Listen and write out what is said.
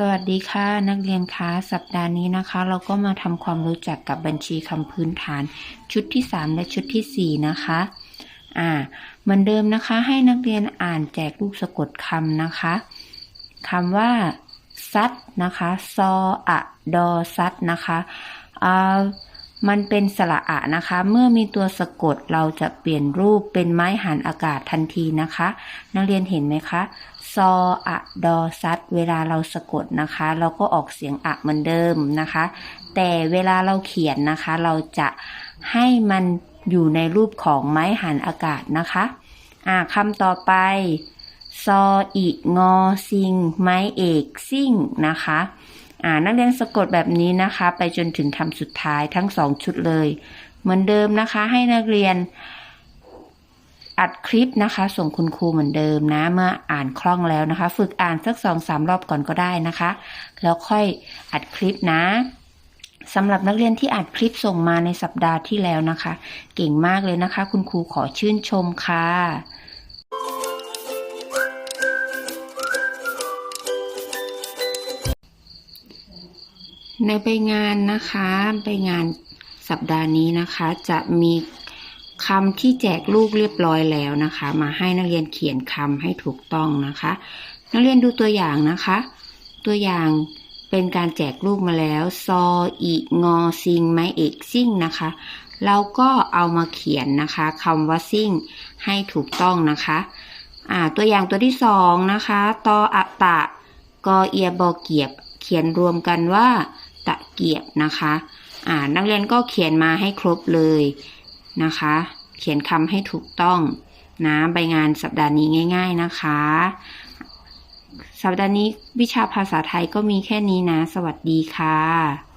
สวัสดีค่ะนักเรียนคะสัปดาห์นี้นะคะ เราก็มาทำความรู้จักกับบัญชีคำพื้นฐาน ชุดที่ 3 และชุดทีสี่4 นะคะอ่าเหมือนเดิมนะคะ ให้นักเรียนอ่านแจกรูปสะกดคำนะคะคำว่าซัดนะคะซออะดอซัดนะคะอ่า มันเป็นสระอะนะคะ เมื่อมีตัวสะกดเราจะเปลี่ยนรูปเป็นไม้หันอากาศทันทีนะคะ นักเรียนเห็นไหมคะซออะดอซัดเวลาเราสะกดนะคะ เราก็ออกเสียงอะเหมือนเดิมนะคะ แต่เวลาเราเขียนนะคะ เราจะให้มันอยู่ในรูปของไม้หันอากาศนะคะอ่าคำต่อไปซออีงอซิง ไม้เอกซิ่งนะคะ อ่านักเรียนสะกดแบบนี้นะคะ ไปจนถึงคำสุดท้ายทั้งสองชุดเลย เหมือนเดิมนะคะ ให้นักเรียนอัดคลิปนะคะ ส่งคุณครูเหมือนเดิมนะ เมื่ออ่านคล่องแล้วนะคะ ฝึกอ่านสักสองสามรอบก่อนก็ได้นะคะ แล้วค่อยอัดคลิปนะสำหรับนักเรียนที่อัดคลิปส่งมาในสัปดาห์ที่แล้วนะคะ เก่งมากเลยนะคะ คุณครูขอชื่นชมค่ะ ในใบงานนะคะใบงานสัปดาห์นี้นะคะ จะมีคำที่แจกลูกเรียบร้อยแล้วนะคะ มาให้นักเรียนเขียนคำให้ถูกต้องนะคะ นักเรียนดูตัวอย่างนะคะ ตัวอย่างเป็นการแจกลูกมาแล้วซออีงอซิงไม้เอกซิ่งนะคะ เราก็เอามาเขียนนะคะคำว่าซิ่งให้ถูกต้องนะคะอ่าตัวอย่างตัวที่สองนะคะตออะตะกอเอียบอเกียบ ขียนรวมกันว่าตะเกียบนะคะอ่านักเรียนก็เขียนมาให้ครบเลยนะคะ เขียนคำให้ถูกต้องนะใบงานสัปดาห์นี้ง่าย ๆนะคะ สัปดาห์นี้วิชาภาษาไทยก็มีแค่นี้นะ สวัสดีค่ะ